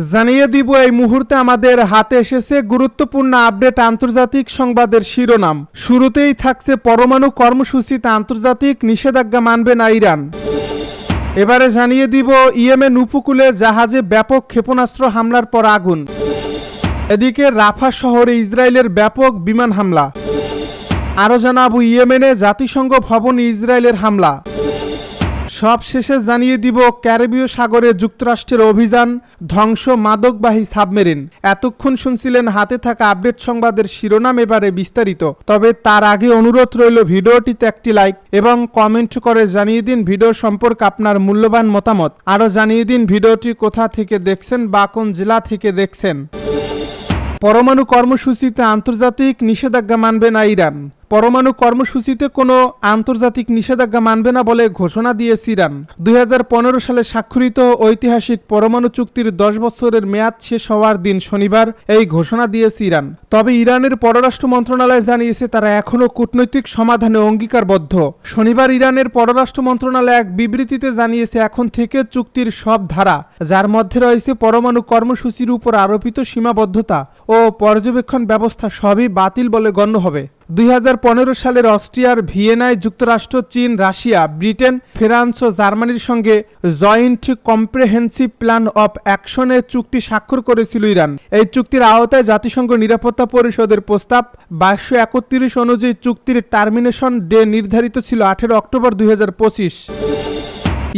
জানিয়ে দিব, এই মুহূর্তে আমাদের হাতে এসেছে গুরুত্বপূর্ণ আপডেট আন্তর্জাতিক সংবাদের শিরোনাম। শুরুতেই থাকছে পরমাণু কর্মসূচিতে আন্তর্জাতিক নিষেধাজ্ঞা মানবে না ইরান। এবারে জানিয়ে দিব, ইয়েমেন উপকূলে জাহাজে ব্যাপক ক্ষেপণাস্ত্র হামলার পর আগুন। এদিকে রাফা শহরে ইসরায়েলের ব্যাপক বিমান হামলা। আরও জানাব, ইয়েমেনে জাতিসংঘ ভবন ইসরায়েলের হামলা। সব শেষে জানিয়ে দিব, ক্যারিবীয় সাগরে যুক্তরাষ্ট্রের অভিযান ধ্বংস মাদকবাহী সাবমেরিন। এতক্ষণ শুনছিলেন হাতে থাকা আপডেট সংবাদের শিরোনাম এবারে বিস্তারিত। তবে তার আগে অনুরোধ রইল ভিডিওটিতে একটি লাইক এবং কমেন্ট করে জানিয়ে দিন ভিডিও সম্পর্কে আপনার মূল্যবান মতামত। আরও জানিয়ে দিন ভিডিওটি কোথা থেকে দেখছেন বা কোন জেলা থেকে দেখছেন। পরমাণু কর্মসূচিতে আন্তর্জাতিক নিষেধাজ্ঞা মানবে না ইরান। পরমাণু কর্মসূচিতে কোনো আন্তর্জাতিক নিষেধাজ্ঞা মানবে না বলে ঘোষণা দিয়েছে ইরান। দুই সালে স্বাক্ষরিত ঐতিহাসিক পরমাণু চুক্তির দশ বছরের মেয়াদ শেষ হওয়ার দিন শনিবার এই ঘোষণা দিয়েছে ইরান। তবে ইরানের পররাষ্ট্র মন্ত্রণালয় জানিয়েছে তারা এখনও কূটনৈতিক সমাধানে অঙ্গীকারবদ্ধ। শনিবার ইরানের পররাষ্ট্র মন্ত্রণালয় এক বিবৃতিতে জানিয়েছে, এখন থেকে চুক্তির সব ধারা, যার মধ্যে রয়েছে পরমাণু কর্মসূচির উপর আরোপিত সীমাবদ্ধতা ও পর্যবেক্ষণ ব্যবস্থা সবই বাতিল বলে গণ্য হবে। দুই হাজার পনেরো সালের অস্ট্রিয়ার ভিয়েনায় যুক্তরাষ্ট্র, চীন, রাশিয়া, ব্রিটেন, ফ্রান্স ও জার্মানির সঙ্গে জয়েন্ট কম্প্রেহেন্সিভ প্ল্যান অফ অ্যাকশনের চুক্তি স্বাক্ষর করেছিল ইরান। এই চুক্তির আওতায় জাতিসংঘ নিরাপত্তা পরিষদের প্রস্তাব বাইশশো একত্রিশ অনুযায়ী চুক্তির টার্মিনেশন ডে নির্ধারিত ছিল আঠেরো অক্টোবর দুই হাজার পঁচিশ।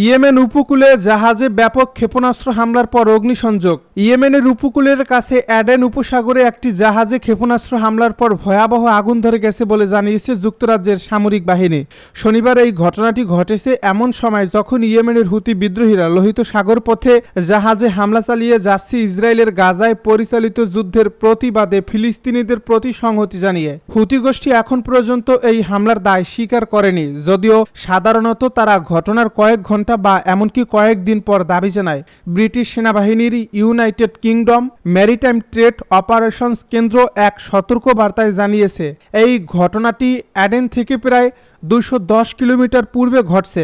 ইয়েমেন উপকূলে জাহাজে ব্যাপক ক্ষেপণাস্ত্র হামলার পর অগ্নিসংযোগ। ইয়েমেনের উপকূলের কাছে অ্যাডেন উপসাগরে একটি জাহাজে ক্ষেপণাস্ত্র হামলার পর ভয়াবহ আগুন ধরে গেছে বলে জানিয়েছে যুক্তরাজ্যের সামরিক বাহিনী। শনিবার এই ঘটনাটি ঘটেছে এমন সময় যখন ইয়েমেনের হুতি বিদ্রোহীরা লোহিত সাগর পথে জাহাজে হামলা চালিয়ে যাচ্ছে ইসরায়েলের গাজায় পরিচালিত যুদ্ধের প্রতিবাদে ফিলিস্তিনিদের প্রতি সংহতি জানিয়ে। হুতি গোষ্ঠী এখন পর্যন্ত এই হামলার দায় স্বীকার করেনি, যদিও সাধারণত তারা ঘটনার কয়েক ঘণ্টা ঘণ্টা বা এমনকি কয়েকদিন পর দাবি জানায় ব্রিটিশ সেনাবাহিনীর United Kingdom Maritime Trade Operations কেন্দ্র এক সতর্ক বার্তায় জানিয়েছে, এই ঘটনাটি অ্যাডেন থেকে প্রায় দুশো কিলোমিটার পূর্বে ঘটছে।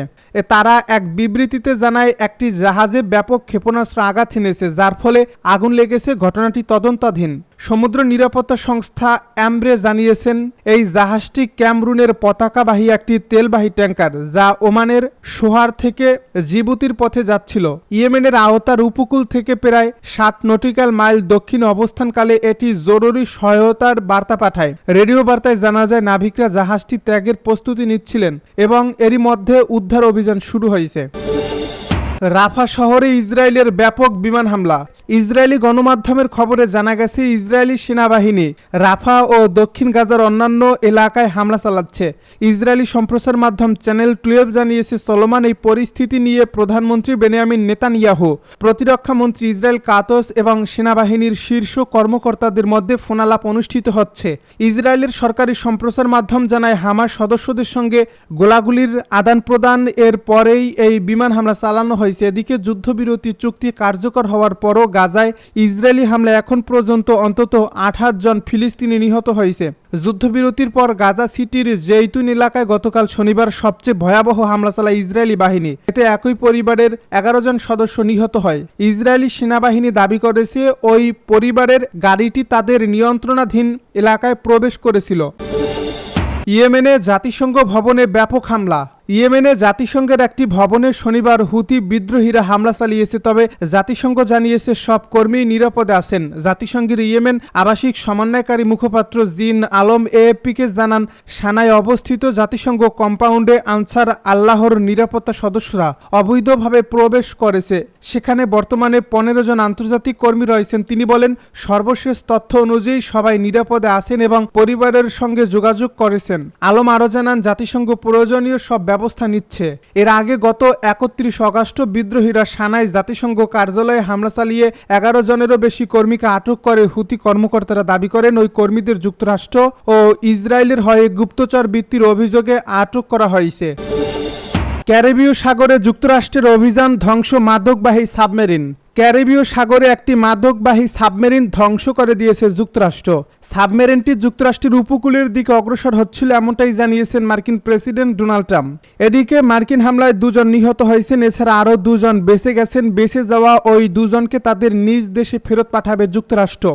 তারা এক বিবৃতিতে জানায়, একটি জাহাজে ব্যাপক ক্ষেপণাস্ত্র আঘাত এনেছে, যার ফলে আগুন লেগেছে, ঘটনাটি তদন্তাধীন। সমুদ্র নিরাপত্তা সংস্থা অ্যামব্রে জানিয়েছেন, এই জাহাজটি ক্যামরুনের পতাকাবাহী একটি তেলবাহী ট্যাঙ্কার যা ওমানের সোহার থেকে জিবুতির পথে যাচ্ছিল। ইয়েমেনের আওতার উপকূল থেকে প্রায় ষাট নটিক্যাল মাইল দক্ষিণে অবস্থানকালে এটি জরুরি সহায়তার বার্তা পাঠায়। রেডিও বার্তায় জানা যায় নাবিকরা জাহাজটি ত্যাগের প্রস্তুতি নিচ্ছিলেন এবং এরই মধ্যে উদ্ধার অভিযান শুরু হয়েছে। রাফা শহরে ইসরায়েলের ব্যাপক বিমান হামলা। ইসরায়েলি গণমাধ্যমের খবরে জানা গেছে, ইসরায়েলি সেনাবাহিনী রাফা ও দক্ষিণ গাজার অন্যান্য এলাকায় হামলা চালাচ্ছে। ইসরায়েলি সম্প্রচার মাধ্যম চ্যানেল টুয়েলভ জানিয়েছে সলোমান এই পরিস্থিতি নিয়ে প্রধানমন্ত্রী বেনিয়ামিন নেতানিয়াহু, প্রতিরক্ষা মন্ত্রী ইসরায়েল কাতস এবং সেনাবাহিনীর শীর্ষ কর্মকর্তাদের মধ্যে ফোনালাপ অনুষ্ঠিত হচ্ছে। ইসরায়েলের সরকারি সম্প্রচার মাধ্যম জানায় হামার সদস্যদের সঙ্গে গোলাগুলির আদান প্রদান এর পরেই এই বিমান হামলা চালানো হয়েছে। এদিকে যুদ্ধবিরতি চুক্তি কার্যকর হওয়ার পরও গাজায় ইসরায়েলি হামলায় এখন পর্যন্ত অন্তত আঠাশ জন ফিলিস্তিনি নিহত হয়েছে। যুদ্ধবিরতির পর গাজা সিটির জেইতুন এলাকায় গতকাল শনিবার সবচেয়ে ভয়াবহ হামলা চালায় ইসরায়েলি বাহিনী। এতে একই পরিবারের এগারো জন সদস্য নিহত হয়। ইসরায়েলি সেনাবাহিনী দাবি করেছে, ওই পরিবারের গাড়িটি তাদের নিয়ন্ত্রণাধীন এলাকায় প্রবেশ করেছিল। ইয়েমেনে জাতিসংঘ ভবনে ব্যাপক হামলা। ইয়েমেনে জাতিসংঘের একটি ভবনে শনিবার হুতি বিদ্রোহীরা হামলা চালিয়েছে, তবে জাতিসংঘ জানিয়েছে সব কর্মী নিরাপদে আছেন। জাতিসংঘের ইয়েমেন আবাসিক সমন্বয়কারী মুখপাত্র জিন আলম এএফপিকে জানান, সানায় অবস্থিত জাতিসংঘ কম্পাউন্ডে আনসার আল্লাহর নিরাপত্তা সদস্যরা অবৈধভাবে প্রবেশ করেছে। সেখানে বর্তমানে পনেরো জন আন্তর্জাতিক কর্মী রয়েছেন। তিনি বলেন, সর্বশেষ তথ্য অনুযায়ী সবাই নিরাপদে আছেন এবং পরিবারের সঙ্গে যোগাযোগ করেছেন। আলম আরও জানান, জাতিসংঘ প্রয়োজনীয় সব ব্যবস্থা নিচ্ছে। এর আগে গত একত্রিশ অগাস্ট বিদ্রোহীরা সানায় জাতিসংঘ কার্যালয়ে হামলা চালিয়ে এগারো জনেরও বেশি কর্মীকে আটক করে হুতি কর্মকর্তারা দাবি করেন, ওই কর্মীদের যুক্তরাষ্ট্র ও ইসরায়েলের হয়ে গুপ্তচর বৃত্তির অভিযোগে আটক করা হয়েছে। ক্যারিবীয় সাগরে যুক্তরাষ্ট্রের অভিযান ধ্বংস মাদকবাহী সাবমেরিন। ক্যারিবীয় সাগরে একটি মাদকবাহী সাবমেরিন ধ্বংস করে দিয়েছে যুক্তরাষ্ট্র। সাবমেরিনটি যুক্তরাষ্ট্রের উপকূলের দিকে অগ্রসর হচ্ছিল এমনটাই জানিয়েছেন মার্কিন প্রেসিডেন্ট ডোনাল্ড ট্রাম্প। এদিকে মার্কিন হামলায় দুজন নিহত হয়েছেন, এছাড়া আরও দুজন বেঁচে গেছেন, বেঁচে যাওয়া ওই দুজনকে তাদের নিজ দেশে ফেরত পাঠাবে যুক্তরাষ্ট্র।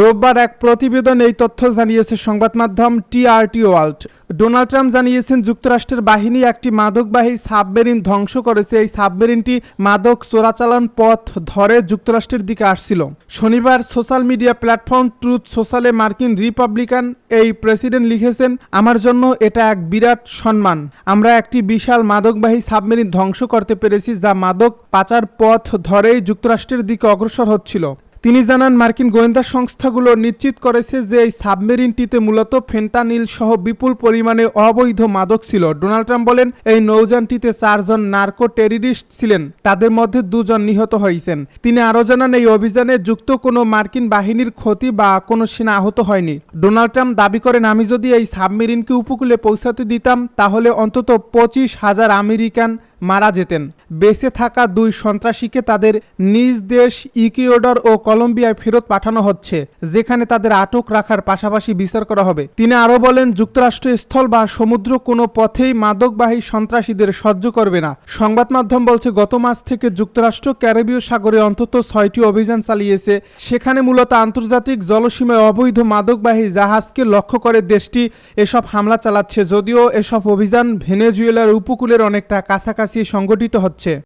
রোববার এক প্রতিবেদন এই তথ্য জানিয়েছে সংবাদ মাধ্যম টিআরটি ওয়ার্ল্ড। ডোনাল্ড ট্রাম্প জানিয়েছেন যুক্তরাষ্ট্রের বাহিনী একটি মাদকবাহী সাবমেরিন ধ্বংস করেছে। এই সাবমেরিনটি মাদক চোরাচালান পথ ধরে যুক্তরাষ্ট্রের দিকে আসছিল। শনিবার সোশ্যাল মিডিয়া প্ল্যাটফর্ম ট্রুথ সোশ্যালে মার্কিন রিপাবলিকান এই প্রেসিডেন্ট লিখেছেন, আমার জন্য এটা এক বিরাট সম্মান। আমরা একটি বিশাল মাদকবাহী সাবমেরিন ধ্বংস করতে পেরেছি যা মাদক পাচার পথ ধরেই যুক্তরাষ্ট্রের দিকে অগ্রসর হচ্ছিল। তিনি জানান, মার্কিন গোয়েন্দা সংস্থাগুলো নিশ্চিত করেছে যে এই সাবমেরিনটিতে মূলত ফেন্টানিল সহ বিপুল পরিমাণে অবৈধ মাদক ছিল। ডোনাল্ড ট্রাম্প বলেন, এই নৌযানটিতে চারজন নার্কো টেরিরিস্ট ছিলেন, তাদের মধ্যে দুজন নিহত হয়েছেন। তিনি আরও জানান, এই অভিযানে যুক্ত কোনো মার্কিন বাহিনীর ক্ষতি বা কোনো সেনা আহত হয়নি। ডোনাল্ড ট্রাম্প দাবি করেন, আমি যদি এই সাবমেরিনকে উপকূলে পৌঁছাতে দিতাম, তাহলে অন্তত পঁচিশ হাজার আমেরিকান মারা যেতেন। বেঁচে থাকা দুই সন্ত্রাসীকে তাদের নিজ দেশ ইকুয়েডর ও কলম্বিয়ায় ফেরত পাঠানো হচ্ছে, যেখানে তাদের আটক রাখার পাশাপাশি বিচার করা হবে। তিনি আরও বলেন, যুক্তরাষ্ট্র স্থল বা সমুদ্র কোনো পথেই মাদকবাহী সন্ত্রাসীদের সহ্য করবে না। সংবাদ মাধ্যম বলছে, গত মাস থেকে যুক্তরাষ্ট্র ক্যারিবীয় সাগরে অন্তত ছয়টি অভিযান চালিয়েছে। সেখানে মূলত আন্তর্জাতিক জলসীমায় অবৈধ মাদকবাহী জাহাজকে লক্ষ্য করে দেশটি এসব হামলা চালাচ্ছে। যদিও এসব অভিযান ভেনেজুয়েলার উপকূলের অনেকটা কাছাকাছি সংগঠিত হচ্ছে।